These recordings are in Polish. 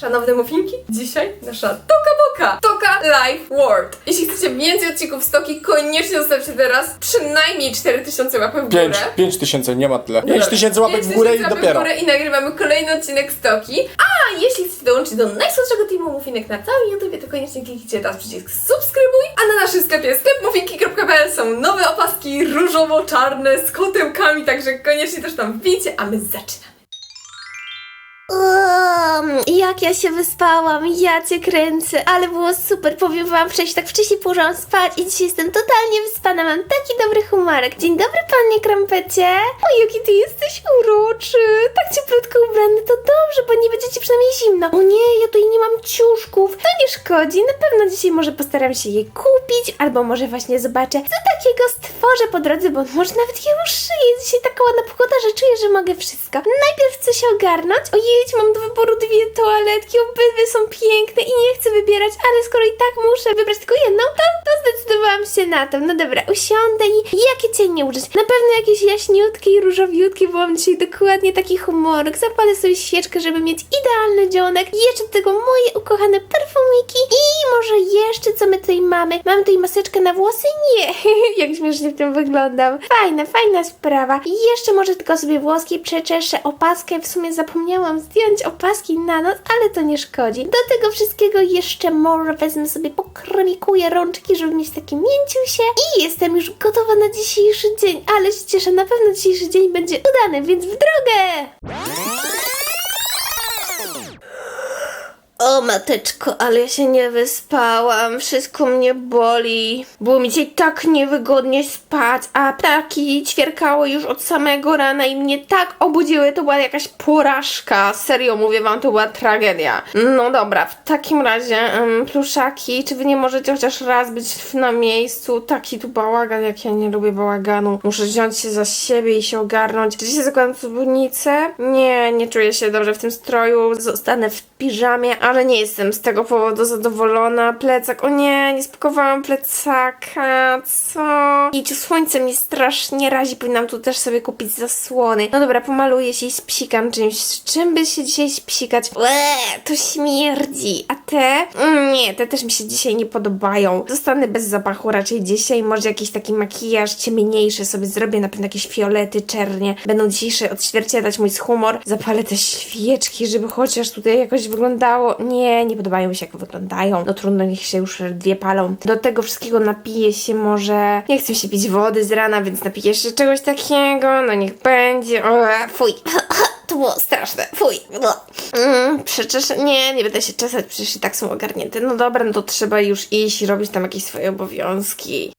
Szanowne muffinki, dzisiaj nasza Toka Boka, Toka Life World. Jeśli chcecie więcej odcinków z Toki, koniecznie zostawcie teraz przynajmniej 4000 łapek w górę. 5, 5 tysięcy, nie ma tyle. 5 Dobra. tysięcy łapek 5 w górę i łapek dopiero. W górę I nagrywamy kolejny odcinek z Toki. A jeśli chcecie dołączyć do najsłodszego teamu Muffinek na całym YouTubie, to koniecznie kliknijcie teraz przycisk subskrybuj. A na naszym sklepie sklepmuffinki.pl są nowe opaski różowo-czarne z kotełkami, także koniecznie też tam wbijcie, a my zaczynamy. Jak ja się wyspałam, ja cię kręcę, ale było super, powiem wam, wcześniej tak wcześniej położyłam spać i dzisiaj jestem totalnie wyspana, mam taki dobry humarek. Dzień dobry panie Krampecie. O, jaki ty jesteś uroczy, tak cieplutko ubrany, to dobrze, bo nie będzie ci przynajmniej zimno. O nie, tutaj nie mam ciuszków, to nie szkodzi, na pewno dzisiaj może postaram się je kupić, albo może właśnie zobaczę, co takiego stworzę po drodze, bo może nawet je uszyję. Dzisiaj taka ładna pogoda, że czuję, że mogę wszystko. Najpierw chcę się ogarnąć, ojej, mam do wyboru dwie toaletki, obydwie są piękne i nie chcę wybierać, ale skoro i tak muszę wybrać tylko jedną, to, to zdecydowałam się na to. No dobra, usiądę i jakie cienie użyć? Na pewno jakieś jaśniutkie i różowiutkie, bo mam dzisiaj dokładnie taki humorek. Zapalę sobie świeczkę, żeby mieć idealny dzionek. I jeszcze do tego moje ukochane perfumiki i może jeszcze co my tutaj mamy? Mam tutaj maseczkę na włosy? Nie! Jak śmiesznie w tym wyglądam. Fajna, fajna sprawa. I jeszcze może tylko sobie włoski przeczeszę, opaskę. W sumie zapomniałam zdjąć opaski na noc, ale to nie szkodzi. Do tego wszystkiego jeszcze może wezmę sobie, pokremikuję rączki, żeby mieć takie mięciusie. I jestem już gotowa na dzisiejszy dzień, ale się cieszę, na pewno dzisiejszy dzień będzie udany, więc w drogę! O mateczko, ale ja się nie wyspałam, wszystko mnie boli. Było mi dzisiaj tak niewygodnie spać, a ptaki ćwierkały już od samego rana i mnie tak obudziły, to była jakaś porażka. Serio, mówię wam, to była tragedia. No dobra, w takim razie, um, pluszaki, czy wy nie możecie chociaż raz być na miejscu? Taki tu bałagan, jak ja nie lubię bałaganu. Muszę wziąć się za siebie i się ogarnąć. Czy dzisiaj zakładam spódnicę? Nie, nie czuję się dobrze w tym stroju. Zostanę w piżamie, ale nie jestem z tego powodu zadowolona. Plecak, o nie, nie spakowałam plecaka, co? I tu słońce mnie strasznie razi, powinnam tu też sobie kupić zasłony. No dobra, pomaluję się i spsikam czymś. Czym by się dzisiaj spsikać? Eee, to śmierdzi. A te? Mm, nie, te też mi się dzisiaj nie podobają. Zostanę bez zapachu raczej dzisiaj. Może jakiś taki makijaż ciemniejszy sobie zrobię, na pewno jakieś fiolety, czernie. Będą dzisiejsze odzwierciedlać mój humor. Zapalę te świeczki, żeby chociaż tutaj jakoś wyglądało. Nie, nie podobają mi się jak wyglądają. No trudno, niech się już dwie palą. Do tego wszystkiego napiję się może... Nie chcę się pić wody z rana, więc napiję jeszcze czegoś takiego. No niech będzie. O, fuj. To było straszne, fuj. No. Mm, przecież nie, nie będę się czesać, przecież i tak są ogarnięte. No dobra, no to trzeba już iść i robić tam jakieś swoje obowiązki.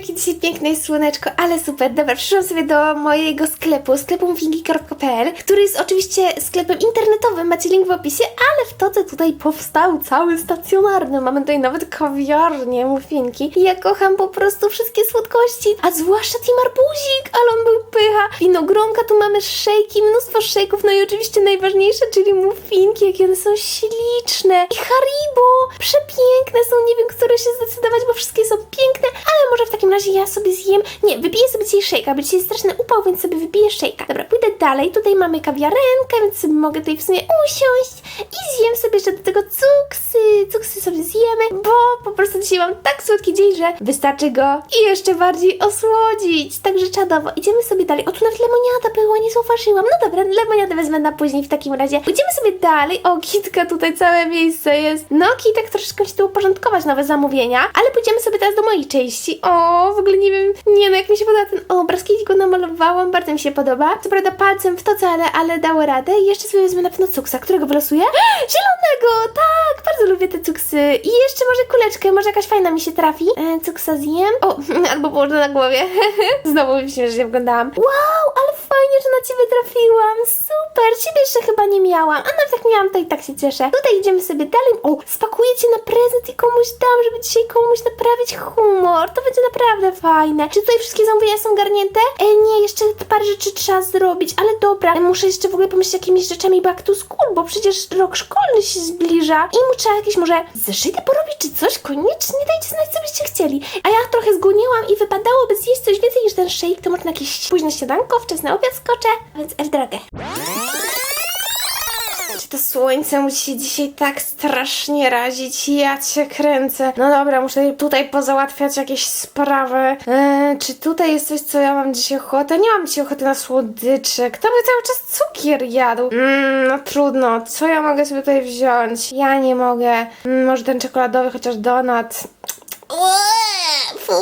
Jakie dzisiaj piękne jest słoneczko, ale super. Dobra, przyszłam sobie do mojego sklepu, sklepu mfinki.pl, który jest oczywiście sklepem internetowym, macie link w opisie, ale w todze tutaj powstał cały stacjonarny. Mamy tutaj nawet kawiarnię, muffinki. I ja kocham po prostu wszystkie słodkości, a zwłaszcza Team Arbuzik, ale on był pycha. Winogronka, tu mamy szejki, mnóstwo szejków, no i oczywiście najważniejsze, czyli muffinki, jakie one są śliczne. I Haribo, przepiękne są, nie wiem, które się zdecydować, bo wszystkie są piękne, ale może w takim razie ja sobie zjem. Nie, wypiję sobie dzisiaj szejka, bo dzisiaj jest straszny upał, więc sobie wypiję szejka. Dobra, pójdę dalej. Tutaj mamy kawiarenkę, więc sobie mogę tutaj w sumie usiąść i zjem sobie jeszcze do tego cuksy. Cuksy sobie zjemy, bo po prostu dzisiaj mam tak słodki dzień, że wystarczy go i jeszcze bardziej osłodzić. Także czadowo. Idziemy sobie dalej. O, tu nawet lemoniada była, nie zauważyłam. No dobra, lemoniadę wezmę na później w takim razie. Pójdziemy sobie dalej. O, Kitka, tutaj całe miejsce jest. No, Kitek troszeczkę się tu uporządkować, nowe zamówienia, ale pójdziemy sobie teraz do mojej części. O, w ogóle nie wiem, nie no, jak mi się podoba ten obraz, kiedyś go namalowałam, bardzo mi się podoba. Co prawda palcem w to, co, ale, ale dało radę. I jeszcze sobie wezmę na pewno cuksa, którego wylosuję. Zielonego, tak, bardzo lubię te cuksy. I jeszcze może kuleczkę, może jakaś fajna mi się trafi. E, cuksa zjem. O, albo położę na głowie. Znowu mi się, że nie wyglądałam. Wow, ale fajnie, że na ciebie trafiłam. Super, ciebie jeszcze chyba nie miałam. A nawet jak miałam, to i tak się cieszę. Tutaj idziemy sobie dalej. O, spakuję cię na prezent i komuś dam, żeby dzisiaj komuś naprawić humor. To będzie naprawdę fajne. Czy tutaj wszystkie zamówienia są garnięte? E, nie, jeszcze parę rzeczy trzeba zrobić, ale dobra. Muszę jeszcze w ogóle pomyśleć jakimiś rzeczami back to school, bo przecież rok szkolny się zbliża i mu trzeba jakieś może zeszyty porobić czy coś. Koniecznie dajcie znać, co byście chcieli. A ja trochę zgłoniłam i wypadałoby zjeść coś więcej niż ten shake, to może na jakieś późne śniadanko, wczesny obiad skoczę, więc w drogę. Czy to słońce musi się dzisiaj tak strasznie razić? Ja cię kręcę. No dobra, muszę tutaj pozałatwiać jakieś sprawy. Eee, czy tutaj jest coś, co ja mam dzisiaj ochotę? Nie mam dzisiaj ochoty na słodycze. Kto by cały czas cukier jadł? Mmm, no trudno. Co ja mogę sobie tutaj wziąć? Ja nie mogę. Mm, może ten czekoladowy, chociaż donut. Eee, Fu,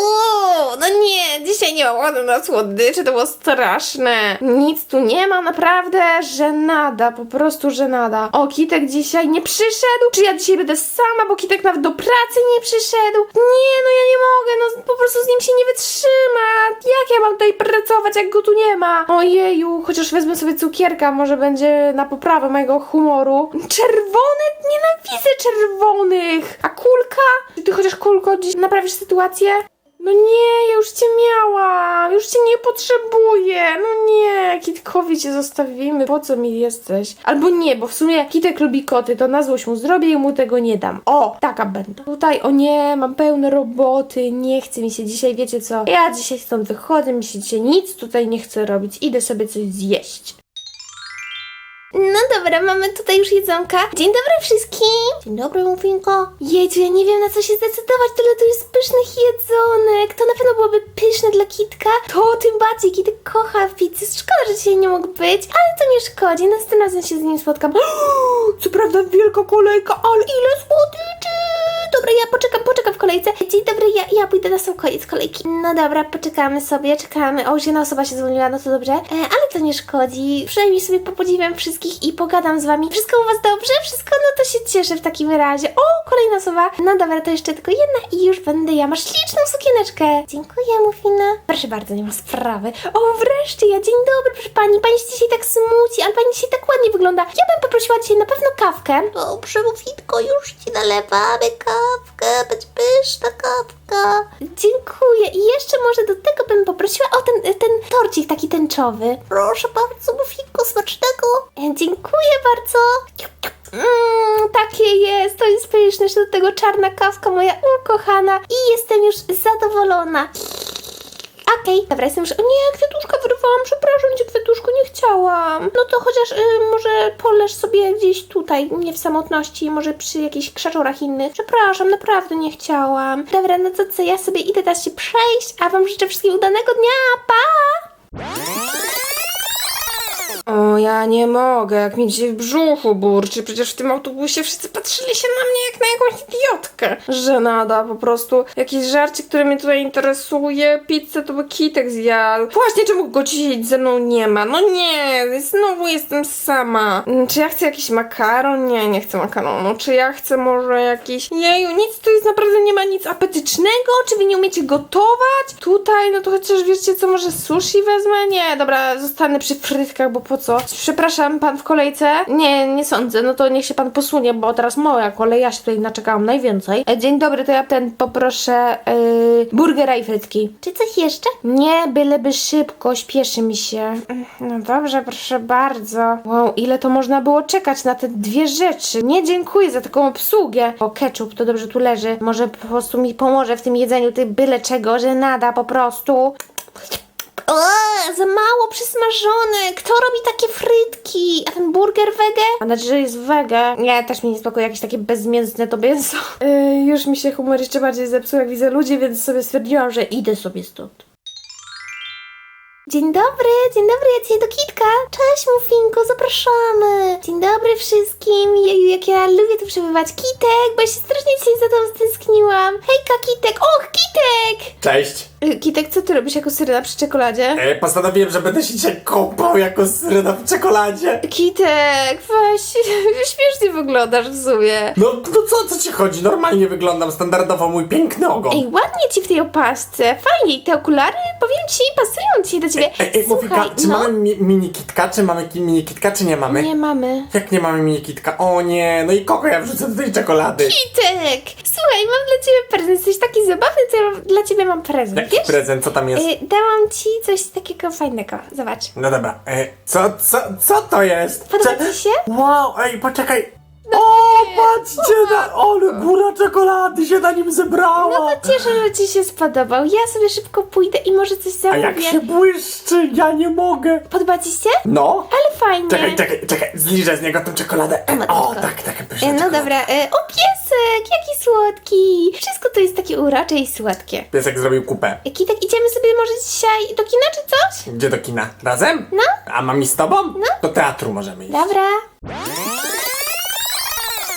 no nie, dzisiaj nie mam ochoty na słodycze, to było straszne. Nic tu nie ma, naprawdę, żenada, po prostu żenada. O, Kitek dzisiaj nie przyszedł? Czy ja dzisiaj będę sama, bo Kitek nawet do pracy nie przyszedł? Nie, no ja nie mogę, no po prostu z nim się nie wytrzyma. Jak ja mam tutaj pracować, jak go tu nie ma? Ojeju, chociaż wezmę sobie cukierka, może będzie na poprawę mojego humoru. Czerwone? Nienawidzę czerwonych! A kulka? Czy ty chociaż kulko dziś naprawisz sytuację? No nie, ja już cię miałam, już cię nie potrzebuję, no nie, Kitkowi cię zostawimy, po co mi jesteś? Albo nie, bo w sumie Kitek lubi koty, to na złość mu zrobię i mu tego nie dam. O, taka będę. Tutaj, o nie, mam pełne roboty, nie chce mi się dzisiaj, wiecie co, ja dzisiaj stąd wychodzę, mi się dzisiaj nic tutaj nie chcę robić, idę sobie coś zjeść. No dobra, mamy tutaj już jedzonka. Dzień dobry wszystkim! Dzień dobry, Mufinko. Jedziu, ja nie wiem na co się zdecydować, tyle tu jest pysznych jedzonek. To na pewno byłoby pyszne dla Kitka. To tym bardziej Kitek kocha pizzę. Szkoda, że dzisiaj nie mógł być, ale to nie szkodzi. Następnym razem się z nim spotkam. Co prawda wielka kolejka, ale ile słodyczy! Dobra, ja poczekam, poczekam w kolejce. Dzień dobry, ja, ja pójdę na sam koniec kolejki. No dobra, poczekamy sobie, czekamy. O, już jedna osoba się zwolniła, no to dobrze. E, ale to nie szkodzi. Przynajmniej sobie popodziwiam wszystkich i pogadam z wami. Wszystko u was dobrze? Wszystko? No to się cieszę w takim razie. O, kolejna osoba. No dobra, to jeszcze tylko jedna i już będę ja. Masz śliczną sukieneczkę. Dziękuję, Mufina. Proszę bardzo, nie ma sprawy. O, wreszcie ja. Dzień dobry, proszę pani. Pani się dzisiaj tak smuci, ale pani dzisiaj tak ładnie wygląda. Ja bym poprosiła dzisiaj na pewno kawkę. Dobrze, Mufinko, już ci nalewamy kawkę. Będzie pyszna kawka. Dziękuję. I jeszcze może do tego bym poprosiła o ten, ten torcik taki tęczowy. Proszę bardzo, Mufinko, smacznego. E, Dziękuję bardzo. Mmm, takie jest, to jest pyszne, jeszcze do tego czarna kawka moja ukochana i jestem już zadowolona. Okej, dobra, jestem już... O nie, kwiatuszka wyrwałam, przepraszam cię, kwiatuszku, nie chciałam. No to chociaż y, może poleż sobie gdzieś tutaj, nie w samotności, może przy jakichś krzaczorach innych. Przepraszam, naprawdę nie chciałam. Dobra, no to co, ja sobie idę teraz się przejść, a wam życzę wszystkim udanego dnia, pa! O, ja nie mogę, jak mi dzisiaj w brzuchu burczy. Przecież w tym autobusie wszyscy patrzyli się na mnie jak na jakąś idiotkę. Żenada po prostu. Jakieś żarcie, które mnie tutaj interesuje. Pizzę to by Kitek zjadł. Właśnie czemu go dzisiaj ze mną nie ma? No nie, znowu jestem sama. Mm, Czy ja chcę jakiś makaron? Nie, nie chcę makaronu. Czy ja chcę może jakiś... Jeju, nic tu jest naprawdę nie ma nic apetycznego? Czy wy nie umiecie gotować? Tutaj, no to chociaż wiecie co, może sushi wezmę? Nie, dobra, zostanę przy frytkach, bo po co? Przepraszam, pan w kolejce? Nie, nie sądzę, no to niech się pan posunie, bo teraz moja kolej, ja się tutaj naczekałam najwięcej. E, dzień dobry, to ja ten poproszę yy, burgera i frytki. Czy coś jeszcze? Nie, byleby szybko, śpieszy mi się. No dobrze, proszę bardzo. Wow, ile to można było czekać na te dwie rzeczy? Nie dziękuję za taką obsługę. O, ketchup, to dobrze tu leży. Może po prostu mi pomoże w tym jedzeniu, ty byle czego, że nada po prostu. Eee, za mało przysmażone. Kto robi takie frytki? A ten burger wege? A znaczy, że jest wege. Nie, też mi nie spokojnie, jakieś takie bezmięsne to mięso. Yy, już mi się humor jeszcze bardziej zepsuł, jak widzę ludzi, więc sobie stwierdziłam, że idę sobie stąd. Dzień dobry, dzień dobry, ja dzisiaj do Kitka. Cześć Mufinko, zapraszamy. Dzień dobry wszystkim. Jeju, jak ja lubię tu przebywać. Kitek, bo ja się strasznie dzisiaj za tobą stęskniłam. Hejka Kitek, och Kitek! Cześć! Y, Kitek, co ty robisz jako syrena przy czekoladzie? E, postanowiłem, że będę się dzisiaj kąpał jako syrena w czekoladzie. Kitek, weź, śmiesznie wyglądasz w sumie. No, no co, co ci chodzi? Normalnie wyglądam standardowo, mój piękny ogon. Ej, ładnie ci w tej opasce, fajnie, te okulary, powiem ci, pasują ci do ciebie. Ej, ej, Mufika, czy no. mamy mi, mini kitka? Czy mamy ki, mini kitka, czy nie mamy? Nie mamy. Jak nie mamy mini kitka? O nie, no i kogo ja wrzucę do tej czekolady? Kitek, słuchaj, mam dla ciebie prezent, jesteś taki zabawny, to ja dla ciebie mam prezent, Jaki wiesz? prezent, co tam jest? Y, dałam ci coś takiego fajnego, zobacz. No dobra, e, co, co, co to jest? Podoba Cze- ci się? Wow, ej, poczekaj. Patrzcie na... Ale góra czekolady się na nim zebrała! No to cieszę, że ci się spodobał. Ja sobie szybko pójdę i może coś A zamówię. jak się błyszczy, ja nie mogę! Podoba ci się? No! Ale fajnie. Czekaj, czekaj, czekaj, zliżę z niego tę czekoladę. O, matko. tak, tak, E, pyszna No czekolada. dobra, e, o piesek, jaki słodki. Wszystko to jest takie urocze i słodkie. Piesek zrobił kupę. E, Kitek, idziemy sobie może dzisiaj do kina czy coś? Gdzie do kina? Razem? No. A mam i z tobą? No. Do teatru możemy iść. Dobra.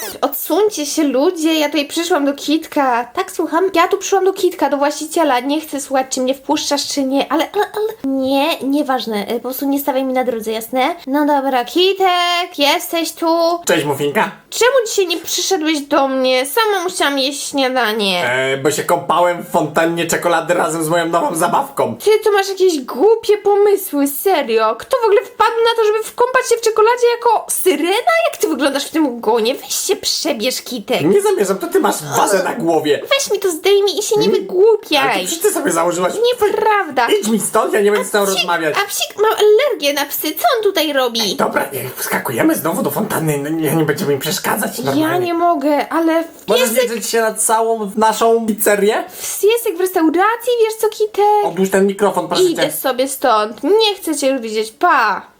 od Odsuńcie się ludzie, ja tutaj przyszłam do Kitka. Tak, słucham? Ja tu przyszłam do Kitka, do właściciela. Nie chcę słuchać, czy mnie wpuszczasz, czy nie, ale, ale, ale... Nie, nieważne, e, po prostu nie stawiaj mi na drodze, jasne? No dobra, Kitek, jesteś tu. Cześć, Mufinka. Czemu dzisiaj nie przyszedłeś do mnie? Sama musiałam jeść śniadanie. E, bo się kąpałem w fontannie czekolady razem z moją nową zabawką. Ty to masz jakieś głupie pomysły, serio? Kto w ogóle wpadł na to, żeby wkąpać się w czekoladzie jako syrena? Jak ty wyglądasz w tym ugonie? Weź się przebierz, Kitek. Nie zamierzam, to ty masz wazę na głowie. Weź mi to zdejmij i się nie Ale wygłupiaj. to ty sobie założyłaś. Nieprawda. Idź mi stąd, ja nie będę z tobą rozmawiać. A psik, mam alergię na psy, co on tutaj robi? Dobra, nie, wskakujemy znowu do fontanny, no nie, nie będziemy im przeszkadzać normalnie. Ja nie mogę, ale Możesz piesek, wiedzieć się na całą naszą pizzerię? piesek w restauracji, wiesz co, Kitek? Odłóż ten mikrofon, proszę Idę cię. sobie stąd, nie chcę cię już widzieć, pa!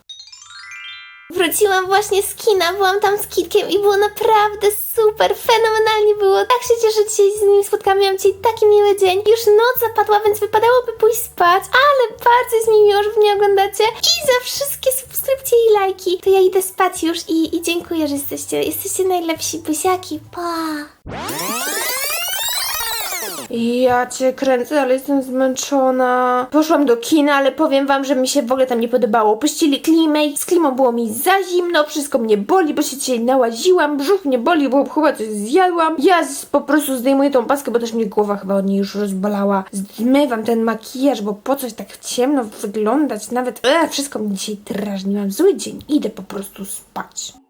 Wróciłam właśnie z kina, byłam tam z Kitkiem i było naprawdę super, fenomenalnie było. Tak się cieszę, że dzisiaj z nim spotkałam, miałam dzisiaj taki miły dzień. Już noc zapadła, więc wypadałoby pójść spać, ale bardzo jest mi miło, że mnie oglądacie i za wszystkie subskrypcje i lajki. To ja idę spać już i, i dziękuję, że jesteście, jesteście najlepsi buziaki, pa! Ja cię kręcę, ale jestem zmęczona. Poszłam do kina, ale powiem wam, że mi się w ogóle tam nie podobało. Puścili klimę z klimą było mi za zimno, wszystko mnie boli, bo się dzisiaj nałaziłam, brzuch mnie boli, bo chyba coś zjadłam. Ja po prostu zdejmuję tą paskę, bo też mnie głowa chyba od niej już rozbolała. Zmywam ten makijaż, bo po coś tak ciemno wyglądać, nawet e, wszystko mnie dzisiaj drażni. Mam zły dzień, idę po prostu spać.